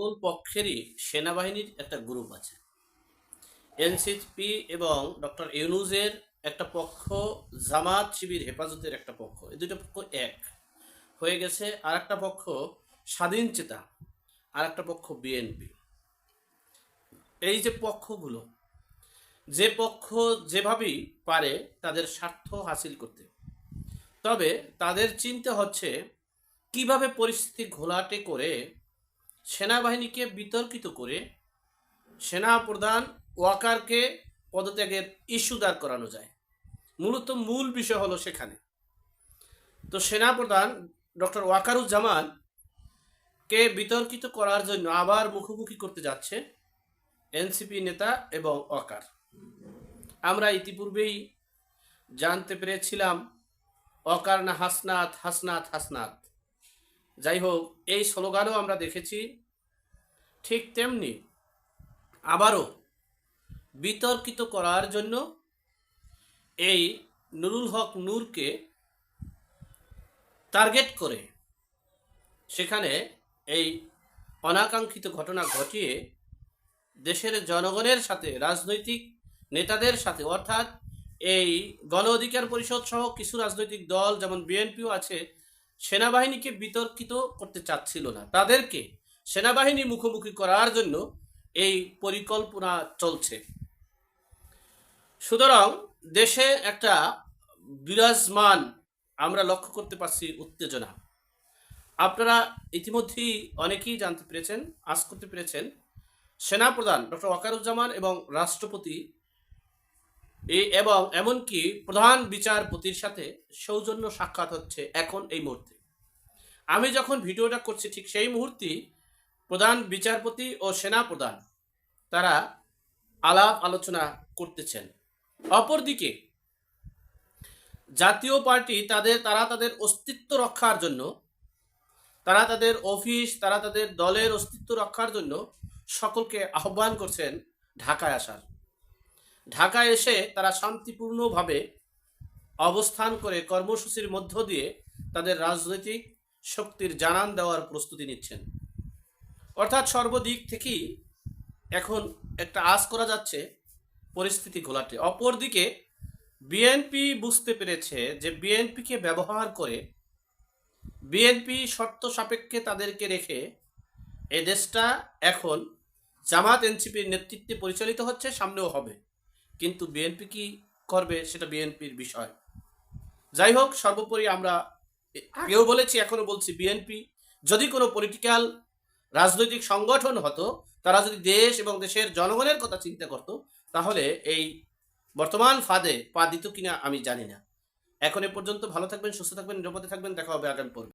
সকল পক্ষেরই সেনাবাহিনীর একটা গ্রুপ আছে। এনসিপি এবং ডক্টর ইউনুজের একটা পক্ষ, জামাত শিবির হেফাজতের একটা পক্ষ, এই দুটো পক্ষ এক। হয়ে গেছে আর একটা পক্ষ, স্বাধীন চেতা আর একটা পক্ষ বিএনপি এই যে পক্ষগুলো, যে পক্ষ যেভাবেই পারে তাদের স্বার্থ হাসিল করতে। তবে তাদের চিন্তা হচ্ছে, কীভাবে পরিস্থিতি ঘোলাটে করে সেনাবাহিনীকে বিতর্কিত করে সেনা প্রধান ওয়াকারকে পদত্যাগের ইস্যু দাঁড় করানো যায়। মূলত মূল বিষয় হলো সেখানে। তো সেনা প্রধান ডক্টর ওয়াকারুজ্জামান কে বিতর্কিত করার জন্য আবার মুখোমুখি করতে যাচ্ছে এনসিপি নেতা এবং ওয়াকার। আমরা ইতিপূর্বেই জানতে পেরেছিলাম অকার না হাসনাথ হাসনাথ হাসনাথ যাই হোক এই স্লোগানও আমরা দেখেছি। ঠিক তেমনি আবারও বিতর্কিত করার জন্য এই নুরুল হক নূরকে টার্গেট করে সেখানে এই অনাকাঙ্ক্ষিত ঘটনা ঘটিয়ে দেশের জনগণের সাথে, রাজনৈতিক নেতাদের সাথে, অর্থাৎ এই গণ অধিকার পরিষদ সহ কিছু রাজনৈতিক দল, যেমন বিএনপিও আছে সেনাবাহিনীকে বিতর্কিত করতে চাচ্ছিল না। তাদেরকে সেনাবাহিনী মুখোমুখি করার জন্য এই পরিকল্পনা চলছে। সুতরাং দেশে একটা বিরাজমান, আমরা লক্ষ্য করতে পারছি উত্তেজনা। আপনারা ইতিমধ্যেই অনেকেই জানতে পেরেছেন, আজ করতে পেরেছেন, সেনাপ্রধান ডক্টর ওয়াকারুজ্জামান এবং রাষ্ট্রপতি এবং এমনকি প্রধান বিচারপতির সাথে সৌজন্য সাক্ষাৎ হচ্ছে এখন এই মুহূর্তে। আমি যখন ভিডিওটা করছি ঠিক সেই মুহূর্তে প্রধান বিচারপতি ও সেনা প্রধান তারা আলাপ আলোচনা করতেছেন। অপরদিকে জাতীয় পার্টি তাদের, তারা তাদের অস্তিত্ব রক্ষার জন্য, তারা তাদের অফিস, তারা তাদের দলের অস্তিত্ব রক্ষার জন্য সকলকে আহ্বান করছেন ঢাকায় আসার। ঢাকায় এসে তারা শান্তিপূর্ণভাবে অবস্থান করে কর্মসূচির মধ্য দিয়ে তাদের রাজনৈতিক শক্তির জানান দেওয়ার প্রস্তুতি নিচ্ছেন। অর্থাৎ সর্বদিক থেকেই এখন একটা আশ করা যাচ্ছে পরিস্থিতি ঘোলাটে। অপরদিকে বিএনপি বুঝতে পেরেছে যে বিএনপিকে ব্যবহার করে বিএনপি শর্ত সাপেক্ষে তাদেরকে রেখে এই দেশটা এখন জামাত এনসিপির নেতৃত্বে পরিচালিত হচ্ছে, সামনেও হবে। কিন্তু বিএনপি কি করবে সেটা বিএনপির বিষয়। যাই হোক সর্বোপরি আমরা আগেও বলেছি এখনও বলছি বিএনপি যদি কোনো পলিটিক্যাল রাজনৈতিক সংগঠন হতো তারা যদি দেশ এবং দেশের জনগণের কথা চিন্তা করত তাহলে এই বর্তমান ফাঁদে পা দিত কিনা আমি জানি না। এখন এ পর্যন্ত ভালো থাকবেন সুস্থ থাকবেন নিরাপদে থাকবেন দেখা হবে আগামী পর্বে।